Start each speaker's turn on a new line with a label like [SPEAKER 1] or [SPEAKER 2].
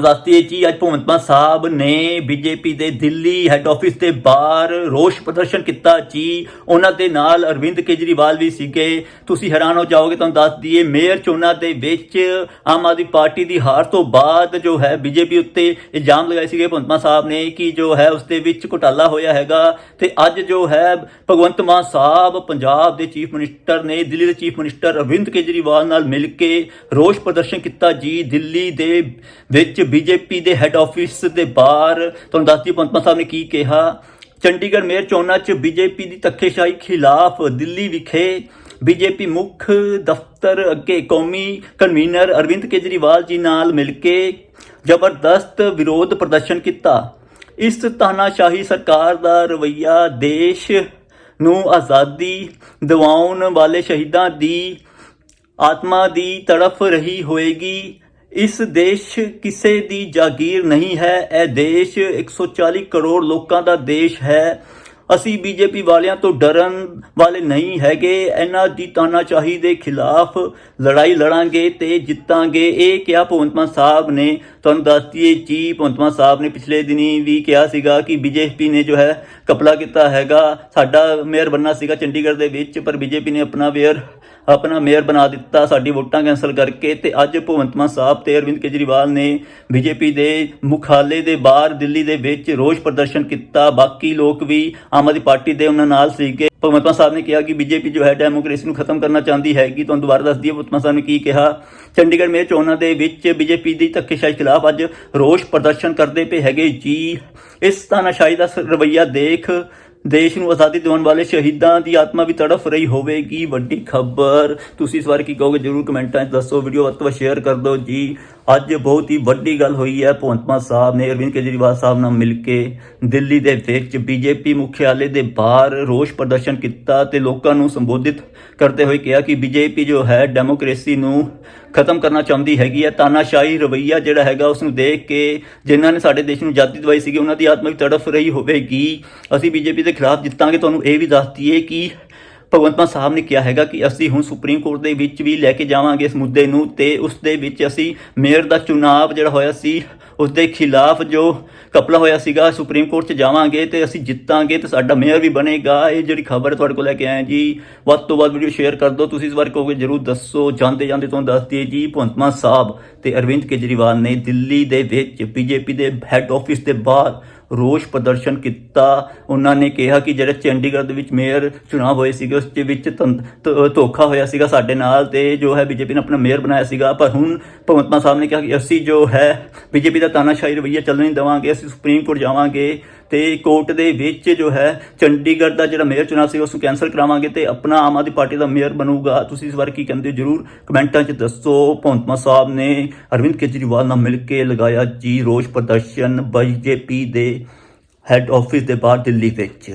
[SPEAKER 1] ਦੱਸਦੀਏ ਜੀ ਅੱਜ ਭਗਵੰਤ ਮਾਨ ਸਾਹਿਬ ਨੇ ਬੀਜੇਪੀ ਦੇ ਦਿੱਲੀ ਹੈੱਡ ਆਫਿਸ ਦੇ ਬਾਹਰ ਰੋਸ ਪ੍ਰਦਰਸ਼ਨ ਕੀਤਾ ਜੀ। ਉਹਨਾਂ ਦੇ ਨਾਲ ਅਰਵਿੰਦ ਕੇਜਰੀਵਾਲ ਵੀ ਸੀਗੇ। ਤੁਸੀਂ ਹੈਰਾਨ ਹੋ ਜਾਓਗੇ, ਤੁਹਾਨੂੰ ਦੱਸ ਦਈਏ, ਮੇਅਰ ਚੋਣਾਂ ਦੇ ਵਿੱਚ ਆਮ ਆਦਮੀ ਪਾਰਟੀ ਦੀ ਹਾਰ ਤੋਂ ਬਾਅਦ ਜੋ ਹੈ ਬੀਜੇਪੀ ਉੱਤੇ ਇਲਜ਼ਾਮ ਲਗਾਏ ਸੀਗੇ ਭਗਵੰਤ ਮਾਨ ਸਾਹਿਬ ਨੇ ਕਿ ਜੋ ਹੈ ਉਸ ਦੇ ਵਿੱਚ ਘੁਟਾਲਾ ਹੋਇਆ ਹੈਗਾ। ਤੇ ਅੱਜ ਜੋ ਹੈ ਭਗਵੰਤ ਮਾਨ ਸਾਹਿਬ ਪੰਜਾਬ ਦੇ ਚੀਫ ਮਿਨਿਸਟਰ ਨੇ, ਦਿੱਲੀ ਦੇ ਚੀਫ ਮਿਨਿਸਟਰ ਅਰਵਿੰਦ ਕੇਜਰੀਵਾਲ ਨਾਲ ਮਿਲ ਕੇ ਰੋਸ ਪ੍ਰਦਰਸ਼ਨ ਕੀਤਾ ਜੀ। ਦਿੱਲੀ ਦੇ ਵਿੱਚ ਬੀਜੇਪੀ ਦੇ ਹੈੱਡ ਆਫਿਸ ਦੇ ਬਾਹਰ, ਤੁਹਾਨੂੰ ਦੱਸਦੀ ਭਗਵੰਤ ਸਾਹਿਬ ਨੇ ਕੀ ਕਿਹਾ? ਚੰਡੀਗੜ੍ਹ ਮੇਅਰ ਚੋਣਾਂ 'ਚ ਬੀਜੇਪੀ ਦੀ ਧੱਕੇਸ਼ਾਹੀ ਖਿਲਾਫ ਦਿੱਲੀ ਵਿਖੇ ਬੀਜੇਪੀ ਮੁੱਖ ਦਫ਼ਤਰ ਅੱਗੇ ਕੌਮੀ ਕਨਵੀਨਰ ਅਰਵਿੰਦ ਕੇਜਰੀਵਾਲ ਜੀ ਨਾਲ ਮਿਲ ਕੇ ਜ਼ਬਰਦਸਤ ਵਿਰੋਧ ਪ੍ਰਦਰਸ਼ਨ ਕੀਤਾ। ਇਸ ਤਾਨਾਸ਼ਾਹੀ ਸਰਕਾਰ ਦਾ ਰਵਈਆ ਦੇਸ਼ ਨੂੰ ਆਜ਼ਾਦੀ ਦਿਵਾਉਣ ਵਾਲੇ ਸ਼ਹੀਦਾਂ ਦੀ ਆਤਮਾ ਦੀ ਤੜਫ ਰਹੀ ਹੋਏਗੀ। ਇਸ ਦੇਸ਼ ਕਿਸੇ ਦੀ ਜਾਗੀਰ ਨਹੀਂ ਹੈ। ਇਹ ਦੇਸ਼ 140 ਕਰੋੜ ਲੋਕਾਂ ਦਾ ਦੇਸ਼ ਹੈ। ਅਸੀਂ ਬੀਜੇਪੀ ਵਾਲਿਆਂ ਤੋਂ ਡਰਨ ਵਾਲੇ ਨਹੀਂ ਹੈਗੇ। ਇਹਨਾਂ ਦੀ ਤਾਨਾਸ਼ਾਹੀ ਦੇ ਖਿਲਾਫ ਲੜਾਈ ਲੜਾਂਗੇ ਤੇ ਜਿੱਤਾਂਗੇ। ਇਹ ਕਿਹਾ ਭਗਵੰਤ ਮਾਨ ਸਾਹਿਬ ਨੇ। ਤੁਹਾਨੂੰ ਦੱਸਦੀਏ ਜੀ, ਭਗਵੰਤ ਮਾਨ ਸਾਹਿਬ ਨੇ ਪਿਛਲੇ ਦਿਨੀ ਵੀ ਕਿਹਾ ਸੀਗਾ ਕਿ ਬੀਜੇਪੀ ਨੇ ਜੋ ਹੈ ਕਪਲਾ ਕੀਤਾ ਹੈਗਾ। ਸਾਡਾ ਮੇਅਰ ਬੰਨਾ ਸੀਗਾ ਚੰਡੀਗੜ੍ਹ ਦੇ ਵਿੱਚ, ਪਰ ਬੀਜੇਪੀ ਨੇ ਆਪਣਾ ਮੇਅਰ ਆਪਣਾ ਮੇਅਰ ਬਣਾ ਦਿੱਤਾ, ਸਾਡੀ ਵੋਟਾਂ ਕੈਨਸਲ ਕਰਕੇ ਤੇ ਅੱਜ ਭਗਵੰਤ ਮਾਨ ਸਾਹਿਬ ਤੇ ਅਰਵਿੰਦ ਕੇਜਰੀਵਾਲ ਨੇ ਬੀਜੇਪੀ ਦੇ ਮੁਖਾਲੇ ਦੇ ਬਾਹਰ ਦਿੱਲੀ ਦੇ ਵਿੱਚ ਰੋਸ ਪ੍ਰਦਰਸ਼ਨ ਕੀਤਾ। ਬਾਕੀ ਲੋਕ ਵੀ ਆਮ ਆਦਮੀ ਪਾਰਟੀ ਦੇ ਉਹਨਾਂ ਨਾਲ ਸੀਗੇ ਭਗਵੰਤ ਮਾਨ ਸਾਹਿਬ ਨੇ ਕਿਹਾ ਕਿ ਬੀਜੇਪੀ ਜੋ ਹੈ ਡੈਮੋਕ੍ਰੇਸੀ ਨੂੰ ਖਤਮ ਕਰਨਾ ਚਾਹੁੰਦੀ ਹੈ ਤੁਹਾਨੂੰ ਦੁਬਾਰਾ ਦੱਸ ਦਈਏ, ਭਗਵੰਤ ਮਾਨ ਸਾਹਿਬ ਨੇ ਕੀ ਕਿਹਾ? ਚੰਡੀਗੜ੍ਹ ਮੇਅਰ ਚੋਣਾਂ ਦੇ ਵਿੱਚ ਬੀਜੇਪੀ ਦੀ ਧੱਕੇਸ਼ਾਹੀ ਖਿਲਾਫ ਅੱਜ ਰੋਸ ਪ੍ਰਦਰਸ਼ਨ ਕਰਦੇ ਪਏ ਹੈਗੇ ਜੀ। ਇਸ ਤਾਨਾਸ਼ਾਹੀ ਦਾ ਸ- ਰਵੱਈਆ ਦੇਖ ਦੇਸ਼ ਨੂੰ ਆਜ਼ਾਦੀ ਦਿਵਾਉਣ ਵਾਲੇ ਸ਼ਹੀਦਾਂ ਦੀ ਆਤਮਾ ਵੀ ਤੜਫ ਰਹੀ ਹੋਵੇਗੀ। ਵੱਡੀ ਖਬਰ। ਤੁਸੀਂ ਇਸ ਬਾਰੇ ਕੀ ਕਹੋਗੇ ਜਰੂਰ ਕਮੈਂਟਾਂ 'ਚ ਦੱਸੋ ਵੀਡੀਓ ਵੱਧ ਤੋਂ ਵੱਧ ਸ਼ੇਅਰ ਕਰ ਦਿਓ ਜੀ। ਅੱਜ ਬਹੁਤ ਹੀ ਵੱਡੀ ਗੱਲ ਹੋਈ ਹੈ। ਭਗਵੰਤ ਮਾਨ ਸਾਹਿਬ ਨੇ ਅਰਵਿੰਦ ਕੇਜਰੀਵਾਲ ਸਾਹਿਬ ਨਾਲ ਮਿਲ ਕੇ ਦਿੱਲੀ ਦੇ ਵਿੱਚ ਬੀਜੇਪੀ ਮੁਖਿਆਲੇ ਦੇ ਬਾਹਰ ਰੋਸ ਪ੍ਰਦਰਸ਼ਨ ਕੀਤਾ ਤੇ ਲੋਕਾਂ ਨੂੰ ਸੰਬੋਧਿਤ ਕਰਦੇ ਹੋਏ ਕਿਹਾ ਕਿ ਬੀਜੇਪੀ ਜੋ ਹੈ, ਡੈਮੋਕ੍ਰੇਸੀ ਨੂੰ ਖਤਮ ਕਰਨਾ ਚਾਹੁੰਦੀ ਹੈਗੀ ਹੈ। ਤਾਨਾਸ਼ਾਹੀ ਰਵਈਆ ਜਿਹੜਾ ਹੈਗਾ ਉਸ ਨੂੰ ਦੇਖ ਕੇ ਜਿਨ੍ਹਾਂ ਨੇ ਸਾਡੇ ਦੇਸ਼ ਨੂੰ ਆਜ਼ਾਦੀ ਦਿਵਾਈ ਸੀਗੀ, ਉਹਨਾਂ ਦੀ ਆਤਮਾ ਵੀ ਤੜਫ ਰਹੀ ਹੋਵੇਗੀ। ਅਸੀਂ ਬੀਜੇਪੀ ਦੇ ਖਿਲਾਫ ਜਿੱਤਾਂਗੇ। ਤੁਹਾਨੂੰ ਇਹ ਵੀ ਦੱਸ ਦਈਏ ਕਿ ਭਗਵੰਤ ਮਾਨ ਸਾਹਿਬ ਨੇ ਕਿਹਾ ਹੈਗਾ ਕਿ ਅਸੀਂ ਹੁਣ ਸੁਪਰੀਮ ਕੋਰਟ ਦੇ ਵਿੱਚ ਵੀ ਲੈ ਕੇ ਜਾਵਾਂਗੇ ਇਸ ਮੁੱਦੇ ਨੂੰ ਤੇ ਉਸ ਦੇ ਵਿੱਚ ਅਸੀਂ ਮੇਅਰ ਦਾ ਚੁਣਾਵ ਜਿਹੜਾ ਹੋਇਆ ਸੀ, ਉਸ ਦੇ ਖਿਲਾਫ ਜੋ ਕਪਲਾ ਹੋਇਆ ਸੀਗਾ, ਸੁਪਰੀਮ ਕੋਰਟ 'ਚ ਜਾਵਾਂਗੇ ਤੇ ਅਸੀਂ ਜਿੱਤਾਂਗੇ ਤੇ ਸਾਡਾ ਮੇਅਰ ਵੀ ਬਣੇਗਾ। ਇਹ ਜਿਹੜੀ ਖਬਰ ਤੁਹਾਡੇ ਕੋਲ ਲੈ ਕੇ ਆਏ ਜੀ, ਵੱਧ ਤੋਂ ਵੱਧ ਵੀਡੀਓ ਸ਼ੇਅਰ ਕਰ ਦਿਓ। ਤੁਸੀਂ ਇਸ ਬਾਰੇ ਕਹੋਗੇ ਜਰੂਰ ਦੱਸੋ। ਜਾਂਦੇ ਜਾਂਦੇ ਤੁਹਾਨੂੰ ਦੱਸ ਦਈਏ ਜੀ, ਭਗਵੰਤ ਮਾਨ ਸਾਹਿਬ ਤੇ ਅਰਵਿੰਦ ਕੇਜਰੀਵਾਲ ਨੇ ਦਿੱਲੀ ਦੇ ਵਿੱਚ, ਬੀਜੇਪੀ ਦੇ ਹੈੱਡ ਆਫਿਸ ਦੇ ਬਾਹਰ ਰੋਸ ਪ੍ਰਦਰਸ਼ਨ ਕੀਤਾ। ਉਹਨਾਂ ਨੇ ਕਿਹਾ ਕਿ ਜਿਹੜਾ ਚੰਡੀਗੜ੍ਹ ਦੇ ਵਿੱਚ ਮੇਅਰ ਚੁਣਾਵ ਹੋਏ ਸੀਗੇ, ਉਸ ਦੇ ਵਿੱਚ ਧੰ- ਧੋਖਾ ਹੋਇਆ ਸੀਗਾ ਸਾਡੇ ਨਾਲ ਤੇ ਜੋ ਹੈ ਬੀਜੇਪੀ ਨੇ ਆਪਣਾ ਮੇਅਰ ਬਣਾਇਆ ਸੀਗਾ। ਪਰ ਹੁਣ ਭਗਵੰਤ ਮਾਨ ਸਾਹਿਬ ਨੇ ਕਿਹਾ ਕਿ ਅਸੀਂ ਜੋ ਹੈ ਬੀਜੇਪੀ ਦਾ ਤਾਨਾਸ਼ਾਹੀ ਰਵਈਆ ਚੱਲਣ ਨਹੀਂ ਦੇਵਾਂਗੇ, ਅਸੀਂ ਸੁਪਰੀਮ ਕੋਰਟ ਜਾਵਾਂਗੇ ਤੇ ਕੋਰਟ ਦੇ ਵਿੱਚ ਜੋ ਹੈ ਚੰਡੀਗੜ੍ਹ ਦਾ ਜਿਹੜਾ ਮੇਅਰ ਚੁਣਾਵ ਸੀ ਉਸ ਨੂੰ ਕੈਨਸਲ ਕਰਾਵਾਂਗੇ ਤੇ ਆਪਣਾ ਆਮ ਆਦਮੀ ਪਾਰਟੀ ਦਾ ਮੇਅਰ ਬਣੂਗਾ। ਤੁਸੀਂ ਇਸ ਬਾਰੇ ਕੀ ਕਹਿੰਦੇ ਹੋ? ਜਰੂਰ ਕਮੈਂਟਾਂ 'ਚ ਦੱਸੋ। ਭਗਵੰਤ ਸਾਹਿਬ ਨੇ ਅਰਵਿੰਦ ਕੇਜਰੀਵਾਲ ਨਾਲ ਮਿਲ ਕੇ ਲਗਾਇਆ ਜੀ ਰੋਸ ਪ੍ਰਦਰਸ਼ਨ ਬੀਜੇਪੀ ਦੇ ਹੈੱਡ ਆਫਿਸ ਦੇ ਬਾਹਰ ਦਿੱਲੀ ਵਿੱਚ